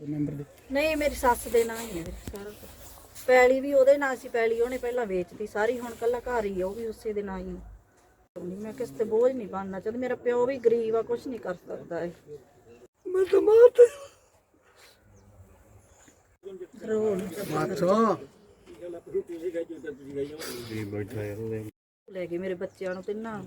Member ਦੇ ਨਹੀਂ ਮੇਰੀ ਸੱਸ ਦੇ ਨਾਂ ਹੀ ਹੈ ਵੀਰੇ ਸਾਰਾ ਕੁਛ। ਪੈਲੀ ਵੀ ਉਹਦੇ ਨਾਂ ਸੀ ਪੈਲੀ ਉਹਨੇ ਪਹਿਲਾਂ ਵੇਚਤੀ ਸਾਰੀ ਹੁਣ ਕੱਲਾ ਘਰ ਹੀ ਆ ਉਹ ਵੀ ਉਸੇ ਦੇ ਨਾਂ ਹੀ ਆ। ਨਹੀਂ ਮੈਂ ਕਿਸ ਤੇ ਬੋਝ ਨਹੀਂ ਬਣਨਾ ਚਾਹੁੰਦੀ ਮੇਰਾ ਪਿਓ ਵੀ ਗਰੀਬ ਆ ਕੁਝ ਨਹੀਂ ਕਰ ਸਕਦਾ ਇਹ ਮੈਂ ਤਾਂ ਮਾਤ ਰੋ ਨਹੀਂ ਅੱਛਾ ਲੈ ਗਏ ਮੇਰੇ ਬੱਚਿਆਂ ਨੂੰ ਤਿੰਨਾਂ ਨੂੰ।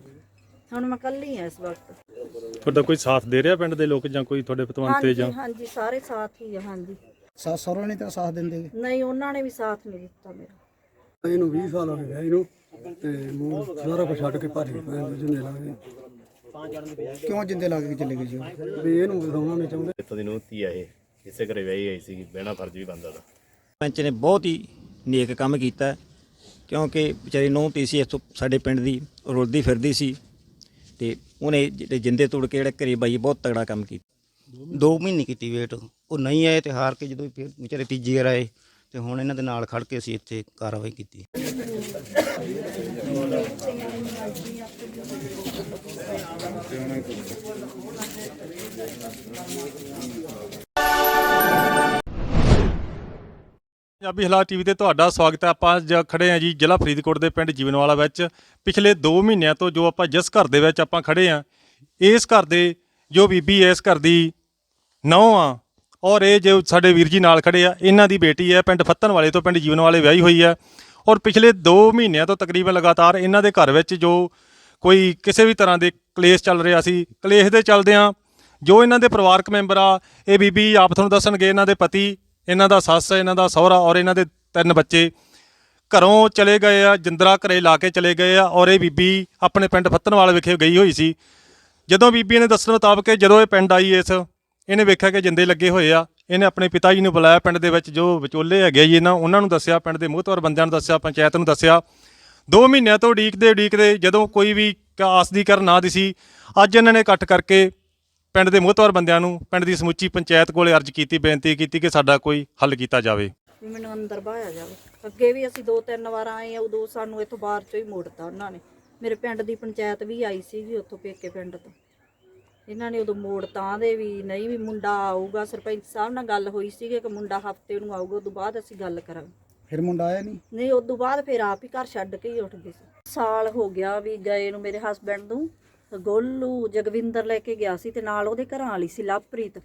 ਹੁਣ ਮੈਂ ਕੱਲੀ ਆ ਇਸ ਵਕਤ ਤੁਹਾਡਾ ਕੋਈ ਸਾਥ ਦੇ ਰਿਹਾ ਪਿੰਡ ਦੇ ਲੋਕ ਜਾਂ ਕੋਈ ਤੁਹਾਡੇ ਪਤਵੰਤੇ ਜਾਂ? ਹਾਂਜੀ ਸਾਰੇ ਸਾਥ ਹੀ ਆ ਹਾਂਜੀ। ਸੱਸ ਸਹੁਰਾ ਨਹੀਂ ਤਾਂ ਸਾਥ ਦਿੰਦੇ। ਨਹੀਂ ਉਹਨਾਂ ਨੇ ਵੀ ਸਾਥ ਨਹੀਂ ਦਿੱਤਾ ਮੇਰਾ। ਇਹਨੂੰ 20 ਸਾਲ ਹੋ ਗਏ ਇਹਨੂੰ ਤੇ ਮੂੰਹ ਸਾਰਾ ਕੁਝ ਛੱਡ ਕੇ ਭੱਜ ਗਏ ਪੈਰ ਜਿੰਨੇ ਲੱਗਦੇ ਕਿਉਂ ਜਿੰਦੇ ਲੱਗ ਕੇ ਚਲੇ ਗਏ ਜੀ ਉਹ? ਵੀ ਇਹਨੂੰ ਵਿਸਾਉਣਾ ਨਹੀਂ ਚਾਹੁੰਦੇ। ਇੱਥੋਂ ਦੀ ਧੀ ਆ ਇਹ ਇਸੇ ਘਰੇ ਵਿਆਹੀ ਆਈ ਸੀ ਬਹਿਣਾ ਫਰਜ਼ ਵੀ ਬੰਦਾ ਦਾ ਪੰਚ ਨੇ ਬਹੁਤ ਹੀ ਨੇਕ ਕੰਮ ਕੀਤਾ ਹੈ, ਕਿਉਂਕਿ ਵਿਚਾਰੀ ਨੂੰ ਤੀ ਸੀ ਇੱਥੋਂ ਸਾਡੇ ਪਿੰਡ ਦੀ ਰੁਲਦੀ ਫਿਰਦੀ ਸੀ। ਤੇ ਉਹਨੇ ਜਿਹੜੇ ਜਿੰਦੇ ਤੋੜ ਕੇ ਜਿਹੜੇ ਘਰੇ ਬਾਈ ਬਹੁਤ ਤਗੜਾ ਕੰਮ ਕੀਤਾ। ਦੋ ਮਹੀਨੇ ਕੀਤੀ ਵੇਟ। ਉਹ ਨਹੀਂ ਆਏ ਤੇ ਹਾਰ ਕੇ ਜਦੋਂ ਫਿਰ ਵਿਚਾਰੇ ਤੀਜੀ ਵਾਰ ਆਏ ਤੇ ਹੁਣ ਇਹਨਾਂ ਦੇ ਨਾਲ ਖੜ ਕੇ ਅਸੀਂ ਇੱਥੇ ਕਾਰਵਾਈ ਕੀਤੀ। ਪੰਜਾਬੀ ਹਾਲਾਤ ਟੀਵੀ ਤੇ ਤੁਹਾਡਾ ਸਵਾਗਤ ਹੈ। ਆਪਾਂ ਅੱਜ ਖੜੇ ਹਾਂ ਜੀ ਜ਼ਿਲ੍ਹਾ ਫਰੀਦਕੋਟ ਦੇ ਪਿੰਡ ਜੀਵਨਵਾਲਾ ਵਿੱਚ। ਪਿਛਲੇ 2 ਮਹੀਨਿਆਂ ਤੋਂ ਜੋ ਆਪਾਂ ਜਿਸ ਘਰ ਦੇ ਵਿੱਚ ਆਪਾਂ ਖੜੇ ਹਾਂ, ਇਸ ਘਰ ਦੇ ਜੋ ਬੀਬੀ ਹੈ, ਇਸ ਘਰ ਦੀ ਨੌਂ ਆ ਔਰ ਇਹ ਜੋ ਸਾਡੇ ਵੀਰ ਜੀ ਨਾਲ ਖੜੇ ਆ, ਇਹਨਾਂ ਦੀ ਬੇਟੀ ਹੈ, ਪਿੰਡ ਫੱਤਨ ਵਾਲੇ ਤੋਂ ਪਿੰਡ ਜੀਵਨ ਵਾਲੇ ਵਿਆਹੀ ਹੋਈ ਹੈ। ਔਰ ਪਿਛਲੇ 2 ਮਹੀਨਿਆਂ ਤੋਂ ਤਕਰੀਬਨ ਲਗਾਤਾਰ ਇਹਨਾਂ ਦੇ ਘਰ ਵਿੱਚ ਜੋ ਕੋਈ ਕਿਸੇ ਵੀ ਤਰ੍ਹਾਂ ਦੇ ਕਲੇਸ਼ ਚੱਲ ਰਿਹਾ ਸੀ, ਕਲੇਸ਼ ਦੇ ਚੱਲਦਿਆਂ ਜੋ ਇਹਨਾਂ ਦੇ ਪਰਿਵਾਰਕ ਮੈਂਬਰ ਆ, ਇਹ ਬੀਬੀ ਆਪ ਤੁਹਾਨੂੰ ਦੱਸਣਗੇ, ਇਹਨਾਂ ਦੇ ਪਤੀ ਇਹਨਾਂ ਦਾ ਸੱਸ, ਇਹਨਾਂ ਦਾ ਸਹੁਰਾ ਔਰ ਇਹਨਾਂ ਦੇ ਤਿੰਨ ਬੱਚੇ ਘਰੋਂ ਚਲੇ ਗਏ ਆ, ਜਿੰਦਰਾ ਘਰੇ ਲਾ ਕੇ ਚਲੇ ਗਏ ਆ ਔਰ ਇਹ ਬੀਬੀ ਆਪਣੇ ਪਿੰਡ ਫੱਤਨਵਾਲ ਵਿਖੇ ਗਈ ਹੋਈ ਸੀ। ਜਦੋਂ ਬੀਬੀ ਨੇ ਦੱਸਣ ਮੁਤਾਬਕ ਜਦੋਂ ਇਹ ਪਿੰਡ ਆਈ ਇਸ, ਇਹਨੇ ਵੇਖਿਆ ਕਿ ਜਿੰਦੇ ਲੱਗੇ ਹੋਏ ਆ, ਇਹਨੇ ਆਪਣੇ ਪਿਤਾ ਜੀ ਨੂੰ ਬੁਲਾਇਆ ਪਿੰਡ ਦੇ ਵਿੱਚ, ਜੋ ਵਿਚੋਲੇ ਹੈਗੇ ਜੀ ਇਹਨਾਂ, ਉਹਨਾਂ ਨੂੰ ਦੱਸਿਆ, ਪਿੰਡ ਦੇ ਮੋਹਤਵਰ ਬੰਦਿਆਂ ਨੂੰ ਦੱਸਿਆ, ਪੰਚਾਇਤ ਨੂੰ ਦੱਸਿਆ। 2 ਮਹੀਨਿਆਂ ਤੋਂ ਉਡੀਕਦੇ ਉਡੀਕਦੇ ਜਦੋਂ ਕੋਈ ਵੀ ਆਸ ਦੀ ਕਰ ਨਾ ਦਿਸੀ, ਅੱਜ ਇਹਨਾਂ ਨੇ ਇਕੱਠ ਕਰਕੇ ਪਿੰਡ ਦੇ ਮੋਹਤਵਰ ਬੰਦਿਆਂ ਨੂੰ ਪਿੰਡ ਦੀ ਸਮੁੱਚੀ ਪੰਚਾਇਤ ਕੋਲੇ ਅਰਜ਼ ਕੀਤੀ ਬੇਨਤੀ ਕੀਤੀ ਕਿ ਸਾਡਾ ਕੋਈ ਹੱਲ ਕੀਤਾ ਜਾਵੇ। ਵੀ ਮੈਨੂੰ ਅੰਦਰ ਬਾਹਿਆ ਜਾਵੇ। ਅੱਗੇ ਵੀ ਅਸੀਂ ਦੋ ਤਿੰਨ ਵਾਰ ਆਏ ਆ ਉਦੋਂ ਸਾਨੂੰ ਇੱਥੋਂ ਬਾਹਰ ਚੋਂ ਹੀ ਮੋੜਤਾ ਉਹਨਾਂ ਨੇ। ਮੇਰੇ ਪਿੰਡ ਦੀ ਪੰਚਾਇਤ ਵੀ ਆਈ ਸੀਗੀ ਉੱਥੋਂ ਪੇਕੇ ਪਿੰਡ ਤੋਂ। ਇਹਨਾਂ ਨੇ ਉਦੋਂ ਮੋੜ ਤਾਂ ਦੇ ਵੀ ਨਹੀਂ ਵੀ ਮੁੰਡਾ ਆਊਗਾ ਸਰਪੰਚ ਸਾਹਿਬ ਨਾਲ ਗੱਲ ਹੋਈ ਸੀਗੀ ਕਿ ਮੁੰਡਾ ਹਫ਼ਤੇ ਨੂੰ ਆਊਗਾ ਉਦੋਂ ਬਾਅਦ ਅਸੀਂ ਗੱਲ ਕਰਾਂਗੇ। ਫਿਰ ਮੁੰਡਾ ਆਇਆ ਨਹੀਂ? ਨਹੀਂ ਉਦੋਂ ਬਾਅਦ ਫਿਰ ਆਪ ਹੀ ਘਰ ਛੱਡ ਕੇ ਹੀ ਉੱਠ ਗਏ ਸੀ। ਸਾਲ ਹੋ ਗਿਆ ਵੀ ਗਏ ਨੂੰ ਮੇਰੇ ਹਸਬੰਡ ਨੂੰ। ਗੋਲੂ ਜਗਵਿੰਦਰ ਲੈ ਕੇ ਗਿਆ ਸੀ ਤੇ ਨਾਲ ਉਹਦੇ ਘਰਾਂ ਵਾਲੀ ਸੀ ਲਵਪ੍ਰੀਤ।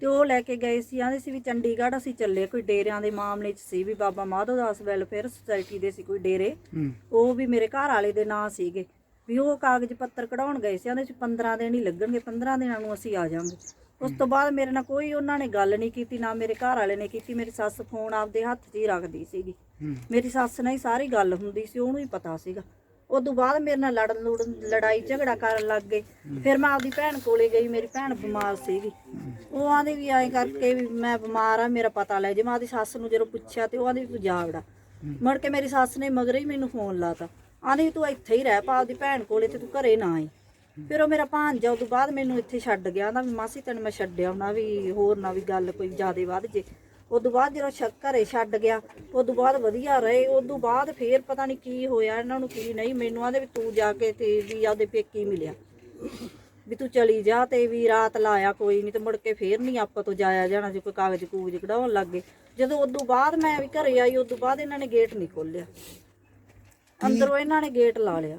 ਤੇ ਉਹ ਲੈ ਕੇ ਗਏ ਸੀ ਆਂਦੇ ਸੀ ਵੀ ਚੰਡੀਗੜ੍ਹ ਅਸੀਂ ਚੱਲੇ ਕੋਈ ਡੇਰਿਆਂ ਦੇ ਮਾਮਲੇ 'ਚ ਸੀ ਵੀ ਬਾਬਾ ਮਾਧੋ ਦਾਸ ਵੈਲਫੇਅਰ ਸੁਸਾਇਟੀ ਦੇ ਸੀ ਕੋਈ ਡੇਰੇ। ਉਹ ਵੀ ਮੇਰੇ ਘਰ ਵਾਲੇ ਦੇ ਨਾਂ ਸੀਗੇ। ਵੀ ਉਹ ਕਾਗਜ਼ ਪੱਤਰ ਕਢਾਉਣ ਗਏ ਸੀ ਆਂਦੇ ਸੀ 15 ਦਿਨ ਹੀ ਲੱਗਣਗੇ 15 ਦਿਨਾਂ ਨੂੰ ਅਸੀਂ ਆ ਜਾਵਾਂਗੇ। ਉਸ ਤੋਂ ਬਾਅਦ ਮੇਰੇ ਨਾਲ ਕੋਈ ਉਹਨਾਂ ਨੇ ਗੱਲ ਨਹੀਂ ਕੀਤੀ ਨਾ ਮੇਰੇ ਘਰ ਵਾਲੇ ਨੇ ਕੀਤੀ ਮੇਰੀ ਸੱਸ ਫੋਨ ਆਪਦੇ ਹੱਥ 'ਚ ਹੀ ਰੱਖਦੀ ਸੀਗੀ। ਮੇਰੀ ਸੱਸ ਨਾਲ ਹੀ ਸਾਰੀ ਗੱਲ ਹੁੰਦੀ ਸੀ ਉਹਨੂੰ ਹੀ ਪਤਾ ਸੀਗਾ। ਉਦੋਂ ਬਾਅਦ ਮੇਰੇ ਨਾਲ ਲੜਨ ਲੁੜਨ, ਲੜਾਈ ਝਗੜਾ ਕਰਨ ਲੱਗ ਗਏ। ਫਿਰ ਮੈਂ ਆਪਦੀ ਭੈਣ ਕੋਲੇ ਗਈ, ਮੇਰੀ ਭੈਣ ਬਿਮਾਰ ਸੀਗੀ। ਉਹ ਆਂਦੀ ਵੀ ਐਂ ਕਰਕੇ ਵੀ ਮੈਂ ਬਿਮਾਰ ਆ, ਮੇਰਾ ਪਤਾ ਲੈ ਜੇ। ਮੈਂ ਆਪਦੀ ਸੱਸ ਨੂੰ ਜਦੋਂ ਪੁੱਛਿਆ ਤੇ ਉਹ ਆਂਦੀ ਵੀ ਤੂੰ ਜਾਵੜਾ। ਮੁੜ ਕੇ ਮੇਰੀ ਸੱਸ ਨੇ ਮਗਰ ਹੀ ਮੈਨੂੰ ਫੋਨ ਲਾਤਾ। ਆਂਦੀ ਵੀ ਤੂੰ ਇੱਥੇ ਹੀ ਰਹਿ ਪਾ ਆਪਦੀ ਭੈਣ ਕੋਲੇ ਤੇ ਤੂੰ ਘਰੇ ਨਾ ਆਈ। ਫਿਰ ਉਹ ਮੇਰਾ ਭਾਂਜਾ ਉਦੋਂ ਬਾਅਦ ਮੈਨੂੰ ਇੱਥੇ ਛੱਡ ਗਿਆ। ਆਂਦਾ ਵੀ ਮਾਸੀ ਤੈਨੂੰ ਮੈਂ ਛੱਡਿਆ ਹੁਣਾ ਵੀ ਹੋਰ ਨਾ ਵੀ ਗੱਲ ਕੋਈ ਜ਼ਿਆਦੇ ਵੱਧ ਜੇ। ਉਦੋਂ ਬਾਅਦ ਜਦੋਂ ਛ- ਘਰੇ ਛੱਡ ਗਿਆ ਉਦੋਂ ਬਾਅਦ ਵਧੀਆ ਰਹੇ ਉਦੋਂ ਬਾਅਦ ਫੇਰ ਪਤਾ ਨਹੀਂ ਕੀ ਹੋਇਆ ਇਹਨਾਂ ਨੂੰ ਕੀ ਨਹੀਂ ਮੈਨੂੰ ਆਂਦੇ ਵੀ ਤੂੰ ਜਾ ਕੇ ਤੇ ਵੀ ਆਪਦੇ ਪੇਕੀ ਮਿਲਿਆ। ਵੀ ਤੂੰ ਚਲੀ ਜਾ ਤੇ ਵੀ ਰਾਤ ਲਾਇਆ ਕੋਈ ਨਹੀਂ ਤੇ ਮੁੜ ਕੇ ਫੇਰ ਨਹੀਂ ਆਪਾਂ ਤੋਂ ਜਾਇਆ ਜਾਣਾ ਜੇ ਕੋਈ ਕਾਗਜ਼ ਕੂਗਜ਼ ਕਢਾਉਣ ਲੱਗੇ ਜਦੋਂ ਉਦੋਂ ਬਾਅਦ ਮੈਂ ਵੀ ਘਰੇ ਆਈ ਉਦੋਂ ਬਾਅਦ ਇਹਨਾਂ ਨੇ ਗੇਟ ਨਹੀਂ ਖੋਲਿਆ ਅੰਦਰੋਂ ਇਹਨਾਂ ਨੇ ਗੇਟ ਲਾ ਲਿਆ।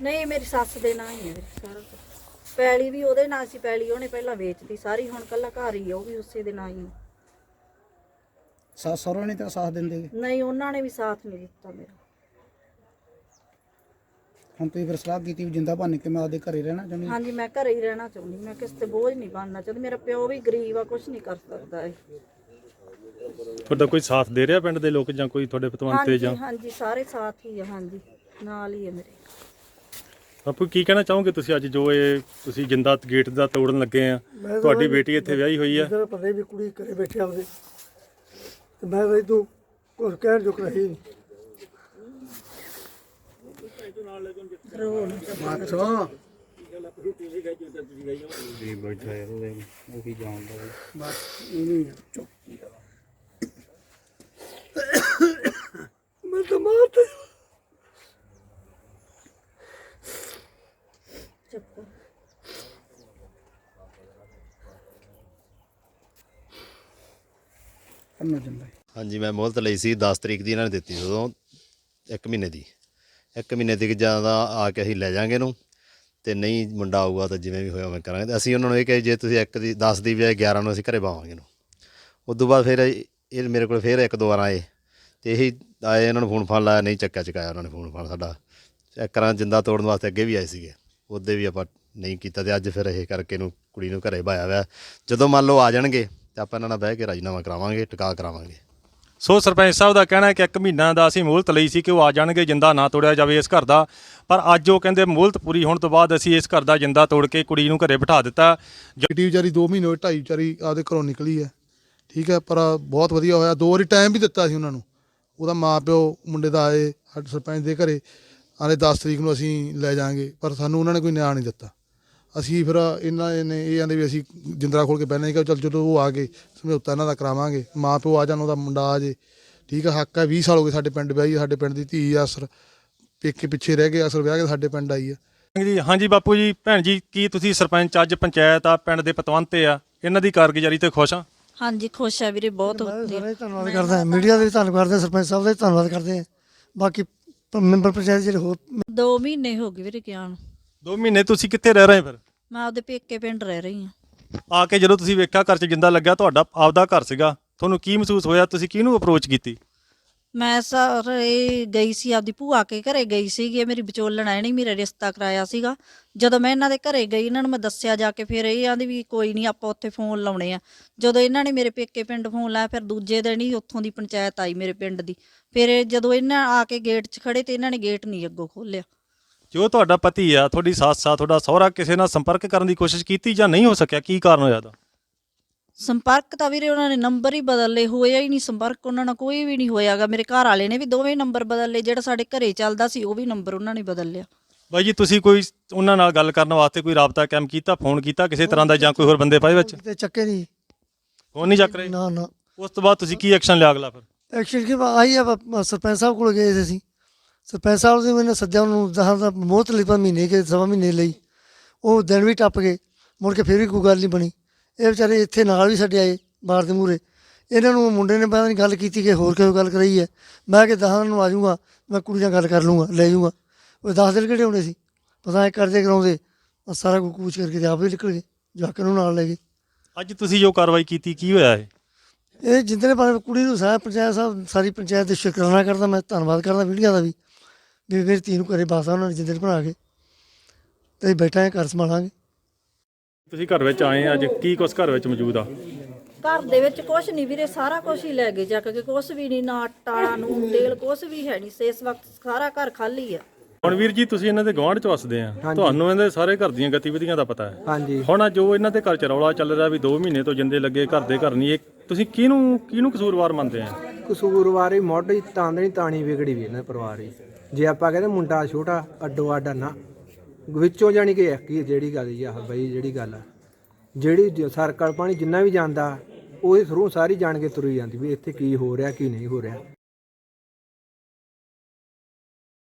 ਨਹੀਂ ਮੇਰੀ ਸੱਸ ਦੇ ਨਾਂ ਹੀ ਹੈ ਵੀਰੇ ਸਾਰਾ ਕੁਛ। ਪੈਲੀ ਵੀ ਉਹਦੇ ਨਾਂ ਸੀ ਪੈਲੀ ਉਹਨੇ ਪਹਿਲਾਂ ਵੇਚਤੀ ਸਾਰੀ ਹੁਣ ਕੱਲਾ ਘਰ ਹੀ ਆ ਉਹ ਵੀ ਉਸੇ ਦੇ ਨਾਂ ਹੀ ਆ। ਸੱਸ ਸਹੁਰਾ ਨਹੀਂ ਤਾਂ ਸਾਥ ਦਿੰਦੇ ਗੇ। ਨਹੀਂ ਉਹਨਾਂ ਨੇ ਵੀ ਸਾਥ ਨਹੀਂ ਦਿੱਤਾ ਮੇਰਾ ਹੁਣ ਤੁਸੀਂ ਫਿਰ ਸਲਾਹ ਕੀਤੀ ਵੀ ਜਿੰਦਾ ਭੰਨ ਕੇ ਮੈਂ ਆਪਦੇ ਘਰੇ ਰਹਿਣਾ ਚਾਹੁੰਦੀ ਹਾਂ। ਹਾਂਜੀ ਮੈਂ ਘਰੇ ਹੀ ਰਹਿਣਾ ਚਾਹੁੰਦੀ ਮੈਂ ਕਿਸ ਤੇ ਬੋਝ ਨਹੀਂ ਬਣਨਾ ਚਾਹੁੰਦੀ ਮੇਰਾ ਪਿਓ ਵੀ ਗਰੀਬ ਆ ਕੁਝ ਨਹੀਂ ਕਰ ਸਕਦਾ ਇਹ ਤੁਹਾਡਾ ਕੋਈ ਸਾਥ ਦੇ ਰਿਹਾ ਪਿੰਡ ਦੇ ਲੋਕ ਜਾਂ ਕੋਈ ਤੁਹਾਡੇ ਪਤਵੰਤੇ ਹਾਂਜੀ ਜਾਂ ਹਾਂਜੀ ਸਾਰੇ ਸਾਥ ਹੀ ਆ ਹਾਂਜੀ ਨਾਲ ਹੀ ਆ ਮੇਰੇ ਬਾਪੂ ਕੀ ਕਹਿਣਾ ਚਾਹੋਗੇ ਤੁਸੀਂ ਅੱਜ ਜੋ ਇਹ ਤੁਸੀਂ ਜਿੰਦਾ ਗੇਟ ਦਾ ਤੋੜਨ ਲੱਗੇ ਆ? ਤੁਹਾਡੀ ਬੇਟੀ ਇੱਥੇ ਵਿਆਹੀ ਹੋਈ ਆ। ਜਦੋਂ ਪਤਾ ਹੀ ਵੀ ਕੁੜੀ ਘਰੇ ਬੈਠੀ ਆਪਦੇ। ਤੇ ਮੈਂ ਵੀ ਤੂੰ ਕੁਝ ਕਹਿਣ ਜੁਕ ਰਹੀ ਨਹੀਂ ਮੈਂ ਤਾਂ ਮਾਰਤਾ ਜਾਂਦਾ ਹਾਂਜੀ ਮੈਂ ਮੁਹਲਤ ਲਈ ਸੀ 10 ਤਰੀਕ ਦੀ ਇਹਨਾਂ ਨੇ ਦਿੱਤੀ ਸੀ ਉਦੋਂ 1 ਮਹੀਨੇ ਦੀ। 1 ਮਹੀਨੇ ਦੀ ਜ਼ਿਆਦਾ ਆ ਕੇ ਅਸੀਂ ਲੈ ਜਾਾਂਗੇ ਇਹਨੂੰ ਤੇ ਨਹੀਂ ਮੁੰਡਾ ਆਊਗਾ ਤਾਂ ਜਿਵੇਂ ਵੀ ਹੋਇਆ ਮੈਂ ਕਰਾਂਗੇ। ਤੇ ਅਸੀਂ ਉਹਨਾਂ ਨੂੰ ਇਹ ਕਹੇ ਜੇ ਤੁਸੀਂ 1 ਦੀ 10 ਦੀ ਬਜਾਏ 11 ਨੂੰ ਅਸੀਂ ਘਰੇ ਪਾਵਾਂਗੇ ਇਹਨੂੰ। ਉਸ ਤੋਂ ਬਾਅਦ ਫਿਰ ਇਹ ਇਹ ਮੇਰੇ ਕੋਲ ਫਿਰ ਇੱਕ ਦੋ ਵਾਰ ਆਏ ਤੇ ਇਹੀ ਆਏ ਇਹਨਾਂ ਨੂੰ ਫੋਨ ਫਾਨ ਲਾਇਆ ਨਹੀਂ ਚੱਕਿਆ ਚਕਾਇਆ ਉਹਨਾਂ ਨੇ ਫੋਨ ਫਾਨ ਸਾਡਾ। ਚੈੱਕ ਕਰਾਂ ਜਿੰਦਾ ਤੋੜਨ ਵਾਸਤੇ ਅੱਗੇ ਵੀ ਆਏ ਸੀਗੇ। ਉਹਦੇ ਵੀ ਆਪਾਂ ਨਹੀਂ ਕੀਤਾ ਤੇ ਅੱਜ ਫਿਰ ਇਹ ਕਰਕੇ ਇਹਨੂੰ ਕੁੜੀ ਨੂੰ ਘਰੇ ਭਾਇਆ ਹੋਇਆ। ਜਦੋਂ ਮੰਨ ਲਓ ਆ ਜਾਣਗੇ ਤੇ ਆਪਾਂ ਇਹਨਾਂ ਨਾਲ ਬਹਿ ਕੇ ਰਾਜੀਨਾਮਾ ਕਰਾਵਾਂਗੇ ਟਿਕਾ ਕਰਾਵਾਂਗੇ। ਸੋ ਸਰਪੰਚ ਸਾਹਿਬ ਦਾ ਕਹਿਣਾ ਹੈ ਕਿ ਇੱਕ ਮਹੀਨਾ ਦਾ ਅਸੀਂ ਮੋਹਲਤ ਲਈ ਸੀ ਕਿ ਉਹ ਆ ਜਾਣਗੇ ਜਿੰਦਾ ਨਾ ਤੋੜਿਆ ਜਾਵੇ ਇਸ ਘਰ ਦਾ। ਪਰ ਅੱਜ ਉਹ ਕਹਿੰਦੇ ਮੋਹਲਤ ਪੂਰੀ ਹੋਣ ਤੋਂ ਬਾਅਦ ਅਸੀਂ ਇਸ ਘਰ ਦਾ ਜਿੰਦਾ ਤੋੜ ਕੇ ਕੁੜੀ ਨੂੰ ਘਰੇ ਬਿਠਾ ਦਿੱਤਾ। ਬੇਟੀ ਵਿਚਾਰੀ 2 ਮਹੀਨੇ ਹੋਏ ਢਾਈ ਵਿਚਾਰੀ ਆਪਦੇ ਘਰੋਂ ਨਿਕਲੀ ਹੈ। ਠੀਕ ਹੈ ਪਰ ਬਹੁਤ ਵਧੀਆ ਹੋਇਆ। ਦੋ ਵਾਰੀ ਟਾਈਮ ਵੀ ਦਿੱਤਾ ਸੀ ਉਹਨਾਂ ਨੂੰ। ਉਹਦਾ ਮਾਂ ਪਿਓ ਮੁੰਡੇ ਦਾ ਆਏ ਸਰਪੰਚ ਦੇ ਘਰੇ। ਆਲੇ 10 ਤਰੀਕ ਨੂੰ ਅਸੀਂ ਲੈ ਜਾਾਂਗੇ ਪਰ ਸਾਨੂੰ ਉਹਨਾਂ ਨੇ ਕੋਈ ਨਿਆਂ ਨਹੀਂ ਦਿੱਤਾ। ਅਸੀਂ ਫਿਰ ਇਹਨਾਂ ਨੇ ਇਹ ਆਂਦੇ ਵੀ ਅਸੀਂ ਜਿੰਦਰਾ ਖੋਲ ਕੇ ਬਹਿਣਾ ਕਿ ਚੱਲ ਜਦੋਂ ਉਹ ਆ ਗਏ ਸਮਝੌਤਾ ਇਹਨਾਂ ਦਾ ਕਰਾਵਾਂਗੇ ਮਾਂ ਪਿਓ ਆ ਜਾਣ ਉਹਦਾ ਮੁੰਡਾ ਆ ਜੇ। ਠੀਕ ਹੈ ਹੱਕ ਹੈ 20 ਸਾਲ ਹੋ ਗਏ ਸਾਡੇ ਪਿੰਡ ਵਿਆਹੀ ਸਾਡੇ ਪਿੰਡ ਦੀ ਧੀ ਆ ਅਸਰ ਪੇਕੇ ਪਿੱਛੇ ਰਹਿ ਗਏ ਅਸਰ ਵਿਆਹ ਕੇ ਸਾਡੇ ਪਿੰਡ ਆਈ ਆ। ਜੀ ਹਾਂਜੀ ਬਾਪੂ ਜੀ ਭੈਣ ਜੀ ਕੀ ਤੁਸੀਂ ਸਰਪੰਚ ਅੱਜ ਪੰਚਾਇਤ ਆ ਪਿੰਡ ਦੇ ਪਤਵੰਤੇ ਆ ਇਹਨਾਂ ਦੀ ਕਾਰਗੁਜ਼ਾਰੀ ਤੇ ਖੁਸ਼ ਆ? ਹਾਂਜੀ ਖੁਸ਼ ਆ ਵੀਰੇ ਬਹੁਤ ਸਾਰਾ ਧੰਨਵਾਦ ਕਰਦਾ ਮੀਡੀਆ ਦਾ ਵੀ ਧੰਨਵਾਦ ਕਰਦੇ ਸਰਪੰਚ ਸਾਹਿਬ ਦਾ ਵੀ ਧੰਨਵਾਦ ਕਰਦੇ ਹਾਂ। ਬਾਕੀ ਪ- ਮੈਂਬਰ ਪੰਚਾਇਤ ਜਿਹੜੇ ਹੋਰ 2 ਮਹੀਨੇ ਹੋ ਗਏ ਵੀਰੇ ਗਿਆ ਨੂੰ। ਦੋ ਮਹੀਨੇ ਤੁਸੀਂ ਕਿੱਥੇ ਰਹਿ ਰਹੇ ਫਿਰ? ਮੈਂ ਆਪਦੇ ਪੇਕੇ ਪਿੰਡ ਰਹਿ ਰਹੀ ਹਾਂ। ਆ ਕੇ ਜਦੋਂ ਤੁਸੀਂ ਵੇਖਿਆ ਘਰ 'ਚ ਜਿੰਦਾ ਲੱਗਾ ਤੁਹਾਡਾ ਆਪਦਾ ਘਰ ਸੀਗਾ। ਤੁਹਾਨੂੰ ਕੀ ਮਹਿਸੂਸ ਹੋਇਆ? ਤੁਸੀਂ ਕਿਹਨੂੰ ਅਪਰੋਚ ਕੀਤੀ? ਮੈਂ ਸਰ ਇਹ ਗਈ ਸੀ ਆਪਦੀ ਭੂਆ ਕੇ ਘਰੇ ਗਈ ਸੀਗੀ ਇਹ ਮੇਰੀ ਵਿਚੋਲਣ ਐ ਨਹੀਂ ਮੇਰਾ ਰਿਸ਼ਤਾ ਕਰਾਇਆ ਸੀਗਾ। ਜਦੋਂ ਮੈਂ ਇਹਨਾਂ ਦੇ ਘਰੇ ਗਈ, ਇਹਨਾਂ ਨੂੰ ਮੈਂ ਦੱਸਿਆ ਜਾ ਕੇ ਫਿਰ ਇਹ ਆਂਦੀ ਵੀ ਕੋਈ ਨਹੀਂ ਆਪਾਂ ਉੱਥੇ ਫੋਨ ਲਾਉਣੇ ਆ। ਜਦੋਂ ਇਹਨਾਂ ਨੇ ਮੇਰੇ ਪੇਕੇ ਪਿੰਡ ਫੋਨ ਲਾਇਆ, ਫਿਰ ਦੂਜੇ ਦਿਨ ਹੀ ਉੱਥੋਂ ਦੀ ਪੰਚਾਇਤ ਆਈ ਮੇਰੇ ਪਿੰਡ ਦੀ। ਫਿਰ ਜਦੋਂ ਇਹਨਾਂ ਆ ਕੇ ਗੇਟ 'ਚ ਖੜੇ ਤੇ ਇਹਨਾਂ ਨੇ ਗੇਟ ਨਹੀਂ ਅੱਗੋਂ ਖੋਲ੍ਹਿਆ। ਜੋ ਤੁਹਾਡਾ ਪਤੀ ਆ, ਤੁਹਾਡੀ ਸੱਸ ਆ, ਤੁਹਾਡਾ ਸਹੁਰਾ ਕਿਸੇ ਨਾਲ ਸੰਪਰਕ ਕਰਨ ਦੀ ਕੋਸ਼ਿਸ਼ ਕੀਤੀ ਜਾਂ ਨਹੀਂ ਹੋ ਸਕਿਆ, ਕੀ ਕਾਰਨ ਹੋਇਆ ਦਾ ਸੰਪਰਕ ਤਾਂ ਵੀਰੇ ਉਹਨਾਂ ਨੇ ਨੰਬਰ ਹੀ ਬਦਲ ਲਏ ਹੋਇਆ ਹੀ ਨਹੀਂ ਸੰਪਰਕ ਉਹਨਾਂ ਨਾਲ ਕੋਈ ਵੀ ਨਹੀਂ ਹੋਇਆਗਾ। ਮੇਰੇ ਘਰ ਵਾਲੇ ਨੇ ਵੀ ਦੋਵੇਂ ਨੰਬਰ ਬਦਲ ਲਏ ਜਿਹੜਾ ਸਾਡੇ ਘਰੇ ਚੱਲਦਾ ਸੀ ਉਹ ਵੀ ਨੰਬਰ ਉਹਨਾਂ ਨੇ ਬਦਲ ਲਿਆ ਬਾਈ ਜੀ ਤੁਸੀਂ ਕੋਈ ਉਹਨਾਂ ਨਾਲ ਗੱਲ ਕਰਨ ਵਾਸਤੇ ਕੋਈ ਰਾਬਤਾ ਕਾਇਮ ਕੀਤਾ ਫੋਨ ਕੀਤਾ ਕਿਸੇ ਤਰ੍ਹਾਂ ਦਾ ਜਾਂ ਕੋਈ ਹੋਰ ਬੰਦੇ ਪਾਏ ਵਿੱਚ? ਕਿਤੇ ਚੱਕੇ ਨਹੀਂ। ਫੋਨ ਨਹੀਂ ਚੱਕ ਰਹੇ? ਨਾ ਨਾ। ਉਸ ਤੋਂ ਬਾਅਦ ਤੁਸੀਂ ਕੀ ਐਕਸ਼ਨ ਲਿਆ ਅਗਲਾ ਫਿਰ? ਐਕਸ਼ਨ ਕੀ ਆਈ ਆ ਬ- ਸਰਪੰਚ ਸਾਹਿਬ ਕੋਲ ਗਏ ਸੀ ਅਸੀਂ। ਸਰਪੰਚ ਸਾਹਿਬ ਨੇ ਮੈਨੂੰ ਸੱਦਿਆ ਉਹਨੂੰ ਦਹਾਂ ਦਾ ਮੋਹਤ ਲਈ ਮਹੀਨੇ ਕੇ ਸਵਾ ਮਹੀਨੇ ਲਈ। ਉਹ ਦਿਨ ਵੀ ਟੱਪ ਗਏ ਮੁੜ ਕੇ ਫਿਰ ਵੀ ਕੋਈ ਗੱਲ ਨਹੀਂ ਬਣੀ। ਇਹ ਵਿਚਾਰੇ ਇੱਥੇ ਨਾਲ ਵੀ ਸਾਡੇ ਆਏ ਬਾਹਰ ਦੇ ਮੂਹਰੇ। ਇਹਨਾਂ ਨੂੰ ਮੁੰਡੇ ਨੇ ਪਤਾ ਨਹੀਂ ਗੱਲ ਕੀਤੀ ਕਿ ਹੋਰ ਕੋਈ ਗੱਲ ਕਰਾਈ ਹੈ। ਮੈਂ ਕਿ ਦਹਾਂ ਨੂੰ ਆ ਜਾਊਂਗਾ ਮੈਂ ਕੁੜੀ ਨਾਲ ਗੱਲ ਕਰ ਲੂੰਗਾ ਲੈ ਜਾਊਂਗਾ। ਉਹ 10 ਦਿਨ ਕਿਹੜੇ ਹੋਣੇ ਸੀ? ਪਤਾ ਇਹ ਕਰਦੇ ਕਰਾਉਂਦੇ। ਆਹ ਸਾਰਾ ਕੁਝ ਕੂਚ ਕਰਕੇ ਤੇ ਆਪ ਹੀ ਨਿਕਲ ਗਏ ਜਵਾਕਾਂ ਨੂੰ ਨਾਲ ਲੈ ਗਏ। ਅੱਜ ਤੁਸੀਂ ਜੋ ਕਾਰਵਾਈ ਕੀਤੀ ਕੀ ਹੋਇਆ ਇਹ? ਇਹ ਜਿੰਦਰੇ ਪਰ ਕੁੜੀ ਨੂੰ ਸਾਰਾ ਪੰਚਾਇਤ ਸਾਹਿਬ ਸਾਰੀ ਪੰਚਾਇਤ ਦੇ ਸ਼ੁਕਰਾਨਾ ਕਰਦਾ ਮੈਂ ਧੰਨਵਾਦ ਕਰਦਾ ਮੀਡੀਆ ਦਾ ਵੀ। ਵੀ ਮੇਰੀ ਧੀ ਨੂੰ ਘਰੇ ਬਾਸਾ ਉਹਨਾਂ ਨੇ ਜਿੰਦਰੇ ਬਣਾ ਕੇ। ਤੇ ਬੈਠਾ ਹਾਂ ਘਰ ਸੰਭਾਲਾਂਗੇ। ਤੁਸੀਂ ਘਰ ਵਿੱਚ ਆਏ ਆ ਅੱਜ ਕੀ ਕੁਛ ਘਰ ਵਿੱਚ ਮੌਜੂਦ ਆ? ਘਰ ਦੇ ਵਿੱਚ ਕੁਛ ਨਹੀਂ ਵੀਰੇ ਸਾਰਾ ਕੁਝ ਹੀ ਲੈ ਗਏ ਚੱਕ ਕੇ ਕੁਛ ਵੀ ਨਹੀਂ ਨਾ ਆਟਾ ਨੂਨ ਤੇਲ ਕੁਛ ਵੀ ਹੈ ਨਹੀਂ। ਇਸ ਵਕਤ ਸਾਰਾ ਘਰ ਖਾਲੀ ਆ। ਹੁਣ ਵੀਰ ਜੀ ਤੁਸੀਂ ਇਹਨਾਂ ਦੇ ਗਵਾਂਢ ਚ ਵਸਦੇ ਆ। ਤੁਹਾਨੂੰ ਇਹਨਾਂ ਦੇ ਸਾਰੇ ਘਰ ਦੀਆਂ ਗਤੀਵਿਧੀਆਂ ਦਾ ਪਤਾ ਹੈ। ਹਾਂਜੀ। ਹੁਣ ਅੱਜ ਜੋ ਇਹਨਾਂ ਦੇ ਘਰ ਚ ਰੌਲਾ ਚੱਲ ਰਿਹਾ ਵੀ 2 ਮਹੀਨੇ ਤੋਂ ਜਿੰਦੇ ਲੱਗੇ ਘਰ ਦੇ ਘਰ ਨਹੀਂ। ਇਹ ਤੁਸੀਂ ਕਿਹਨੂੰ ਕਿਹਨੂੰ ਕਸੂਰਵਾਰ ਮੰਨਦੇ ਆ? ਕਸੂਰਵਾਰ ਹੀ ਮੋਢੀ ਤਾਂਦਣੀ ਤਾਣੀ ਵਿਗੜੀ ਵੀ ਇਹਨਾਂ ਪਰਿਵਾਰ ਦੀ ਜੇ ਆਪਾਂ ਕਹਿੰਦੇ ਮੁੰਡਾ ਛੋਟਾ ਅੱਡੋ ਅੱਡ ਨਾ। ਵਿੱਚੋਂ ਜਾਣੀ ਕਿ ਇੱਕ ਜਿਹੜੀ ਗੱਲ ਜੀ ਆਹ ਬਈ ਜਿਹੜੀ ਗੱਲ ਆ। ਜਿਹੜੀ ਜ- ਸਰਕਲ ਪਾਣੀ ਜਿੰਨਾ ਵੀ ਜਾਂਦਾ, ਉਹਦੇ ਥਰੂ ਸਾਰੀ ਜਾਣ ਕੇ ਤੁਰੀ ਜਾਂਦੀ ਵੀ ਇੱਥੇ ਕੀ ਹੋ ਰਿਹਾ, ਕੀ ਨਹੀਂ ਹੋ ਰਿਹਾ।